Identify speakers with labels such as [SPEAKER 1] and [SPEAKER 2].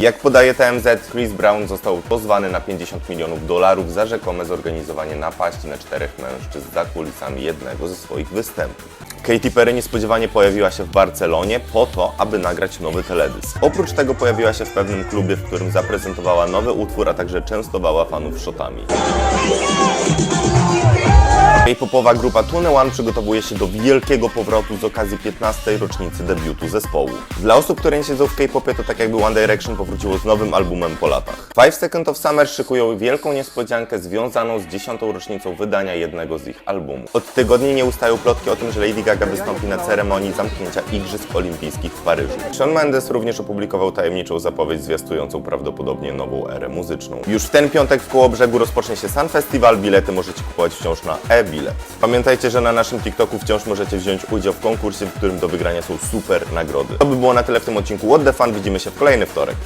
[SPEAKER 1] Jak podaje TMZ, Chris Brown został pozwany na 50 milionów dolarów za rzekome zorganizowanie napaści na czterech mężczyzn za kulisami jednego ze swoich występów. Katy Perry niespodziewanie pojawiła się w Barcelonie po to, aby nagrać nowy teledysk. Oprócz tego pojawiła się w pewnym klubie, w którym zaprezentowała nowy utwór, a także częstowała fanów szotami. K-popowa grupa Tune One przygotowuje się do wielkiego powrotu z okazji 15. rocznicy debiutu zespołu. Dla osób, które nie siedzą w K-popie, to tak jakby One Direction powróciło z nowym albumem po latach. Five Second of Summer szykują wielką niespodziankę związaną z 10. rocznicą wydania jednego z ich albumów. Od tygodni nie ustają plotki o tym, że Lady Gaga wystąpi na ceremonii zamknięcia Igrzysk Olimpijskich w Paryżu. Shawn Mendes również opublikował tajemniczą zapowiedź zwiastującą prawdopodobnie nową erę muzyczną. Już w ten piątek w Kołobrzegu rozpocznie się Sun Festival, bilety możecie kupować wciąż na e-bilet. Pamiętajcie, że na naszym TikToku wciąż możecie wziąć udział w konkursie, w którym do wygrania są super nagrody. To by było na tyle w tym odcinku What the Fun, widzimy się w kolejny wtorek.